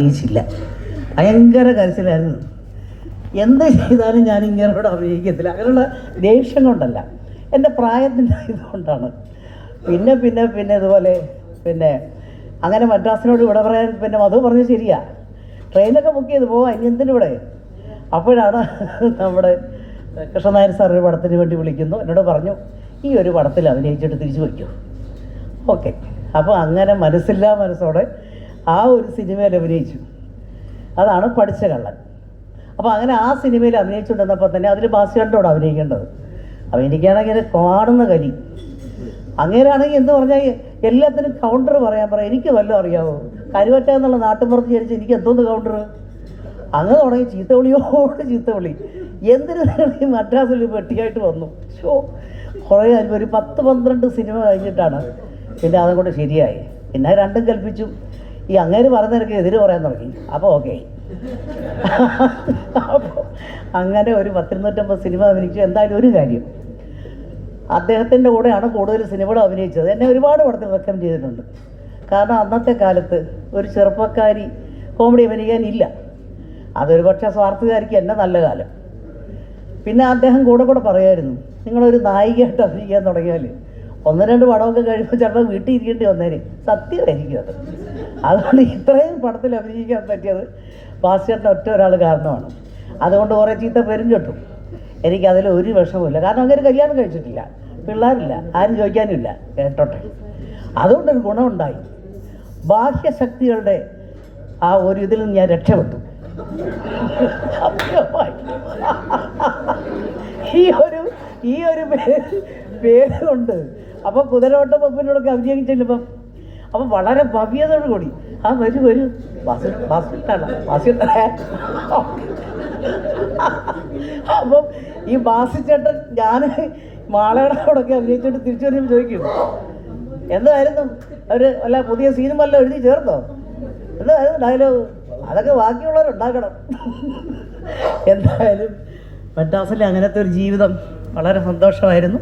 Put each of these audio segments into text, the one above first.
അഭിനയിച്ചില്ല ഭയങ്കര കരച്ചിലായിരുന്നു. എന്ത് ചെയ്താലും ഞാൻ ഇങ്ങനോട് അഭിനയിക്കത്തില്ല. അങ്ങനെയുള്ള ദേഷ്യം കൊണ്ടല്ല. എന്റെ പ്രായത്തിന്റെ ഇതുകൊണ്ടാണ്. പിന്നെ പിന്നെ പിന്നെ ഇതുപോലെ പിന്നെ അങ്ങനെ മദ്രാസിനോട് ഇവിടെ പറയാൻ പിന്നെ മധു പറഞ്ഞ ശരിയാ. ട്രെയിനൊക്കെ ബുക്ക് ചെയ്ത് പോവാം ഇനി എന്തിനിവിടെ അപ്പോഴാണ് നമ്മുടെ കൃഷ്ണനായർ സാർ ഒരു പടത്തിന് വേണ്ടി വിളിക്കുന്നു. എന്നോട് പറഞ്ഞു ഈ ഒരു പടത്തിൽ അഭിനയിച്ചിട്ട് തിരിച്ചു വയ്ക്കൂ. ഓക്കെ. അപ്പോൾ അങ്ങനെ മനസ്സില്ലാ മനസ്സോടെ ആ ഒരു സിനിമയിൽ അഭിനയിച്ചു. അതാണ് പഠിച്ച കള്ളൻ. അപ്പോൾ അങ്ങനെ ആ സിനിമയിൽ അഭിനയിച്ചുകൊണ്ടിരുന്നപ്പോൾ തന്നെ അതിൽ ബാസികണ്ടോട് അഭിനയിക്കേണ്ടത്. അപ്പോൾ എനിക്കാണെങ്കിൽ കാണുന്ന കലി അങ്ങനെയാണെങ്കിൽ എന്ന് പറഞ്ഞാൽ എല്ലാത്തിനും കൗണ്ടർ പറയാൻ പറയാം എനിക്ക് വല്ലതും അറിയാമോ കരുവറ്റ എന്നുള്ള നാട്ടിൻപുറത്ത് വിചാരിച്ച് എനിക്ക് എന്തോന്ന് കൗണ്ടർ അങ്ങ് തുടങ്ങി ചീത്ത വിളിയോട് എന്തിനു വിളി ഈ മദ്രാസിൽ വെട്ടിയായിട്ട് വന്നു? ഷോ കുറേ കാര്യം ഒരു പത്ത് പന്ത്രണ്ട് സിനിമ കഴിഞ്ഞിട്ടാണ്. പിന്നെ അതും കൂടെ ശരിയായി. പിന്നെ രണ്ടും കൽപ്പിച്ചു. ഈ അങ്ങേര് പറയുന്നവർക്ക് എതിര് പറയാൻ തുടങ്ങി. അപ്പോൾ ഓക്കെ അപ്പോൾ അങ്ങനെ ഒരു പത്തിരുന്നൂറ്റമ്പത് സിനിമ അഭിനയിച്ചു. എന്തായാലും ഒരു കാര്യം. അദ്ദേഹത്തിന്റെ കൂടെയാണ് കൂടുതൽ സിനിമകൾ അഭിനയിച്ചത്. എന്നെ ഒരുപാട് പടത്തിൽ റെക്കമെൻഡ് ചെയ്തിട്ടുണ്ട്. കാരണം അന്നത്തെ കാലത്ത് ഒരു ചെറുപ്പക്കാരി കോമഡി അഭിനയിക്കാനില്ല അതൊരു പക്ഷേ സ്വാർത്ഥകാരിക്ക് എന്നെ നല്ല കാലം. പിന്നെ അദ്ദേഹം കൂടെ കൂടെ പറയുമായിരുന്നു നിങ്ങളൊരു നായികയായിട്ട് അഭിനയിക്കാൻ തുടങ്ങിയാൽ ഒന്ന് രണ്ട് പടമൊക്കെ കഴിയുമ്പോൾ ചിലപ്പോൾ വീട്ടിൽ ഇരിക്കേണ്ടി വന്നേന്. സത്യമായിരിക്കും അത്. അതുകൊണ്ട് ഇത്രയും പടത്തിൽ അഭിനയിക്കാൻ പറ്റിയത് ഭാസ്കറിന്റെ ഒറ്റ ഒരാൾ കാരണമാണ്. അതുകൊണ്ട് കുറേ ചീത്ത പേരും കിട്ടും. എനിക്കതിൽ ഒരു വിഷമമില്ല കാരണം അങ്ങനെ കല്യാണം കഴിച്ചിട്ടില്ല. പിള്ളേരില്ല. ആരും ചോദിക്കാനുമില്ല കേട്ടോട്ടെ. അതുകൊണ്ടൊരു ഗുണമുണ്ടായി. ബാഹ്യശക്തികളുടെ ആ ഒരു ഇതിൽ നിന്ന് ഞാൻ രക്ഷപ്പെട്ടു. ഈ ഒരു ഈ ഒരു പേര് പേരുണ്ട് അപ്പോൾ കുതിരവട്ടം പപ്പിനോടൊക്കെ അഭിനയിച്ചില്ലപ്പം അപ്പം വളരെ ഭവ്യതയോട് കൂടി. ആ വരൂ വരൂ. ബാസ് ബാസ്കറ്റാണ് ബാസ്കറ്റ് അപ്പം ഈ ബാസിച്ചേട്ടൻ ഞാൻ മാളയുടെ കൂടെയൊക്കെ അഭിനയിച്ചിട്ട് തിരിച്ചു വരുമ്പോൾ ചോദിക്കും എന്തായിരുന്നു? ഒരു അല്ല പുതിയ സീനും വല്ലതും എഴുതി ചേർത്തോ എന്തായിരുന്നു ഡയലോഗ് അതൊക്കെ ബാക്കിയുള്ളവരുണ്ടാക്കണം. എന്തായാലും മറ്റാസിലെ അങ്ങനത്തെ ഒരു ജീവിതം വളരെ സന്തോഷമായിരുന്നു.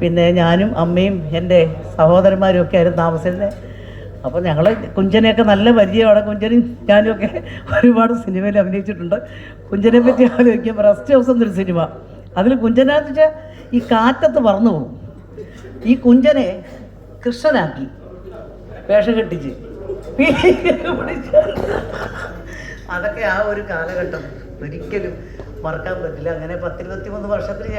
പിന്നെ ഞാനും അമ്മയും എന്റെ സഹോദരന്മാരും ഒക്കെ ആയിരുന്നു താമസിച്ചത് അപ്പോൾ ഞങ്ങൾ കുഞ്ചനെയൊക്കെ നല്ല പരിചയമാണ്. കുഞ്ചനും ഞാനും ഒക്കെ ഒരുപാട് സിനിമയിൽ അഭിനയിച്ചിട്ടുണ്ട്. കുഞ്ചനെ പറ്റി ആലോചിക്കുമ്പോൾ റെസ്റ്റ് ഹൗസ് എന്നൊരു സിനിമ. അതിൽ കുഞ്ചനാന്ന് വെച്ചാൽ ഈ കാറ്റത്ത് പറന്നു പോകും. ഈ കുഞ്ചനെ കൃഷ്ണനാക്കി. വേഷം കെട്ടിച്ച്. അതൊക്കെ ആ ഒരു കാലഘട്ടം ഒരിക്കലും മറക്കാൻ പറ്റില്ല. അങ്ങനെ പത്തിരുപത്തി മൂന്ന് വർഷത്തിന് ശേഷം